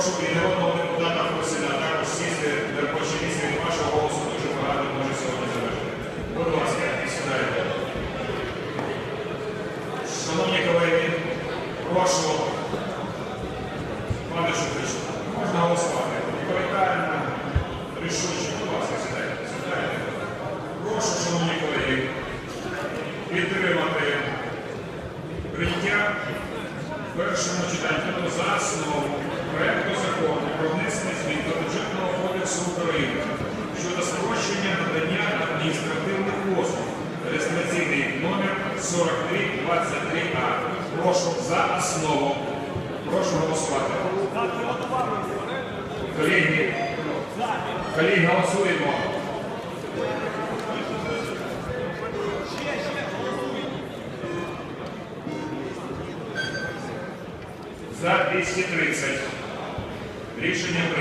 Прошу і народного депутата Фросина також сісти на робоче місце від вашого голосу дуже багато може сьогодні залежати. Будь ласка, сідайте. Шановні колеги, прошу, пане Шуфрич, можна голосувати. Відповідально, рішуче, будь ласка, сідайте. Сідайте. Прошу, шановні колеги, підтримати прийняття в першому читанні 4323А. Прошу за основу. Прошу голосувати. Колеги, колеги, голосуємо. За 230. Рішення прийнято.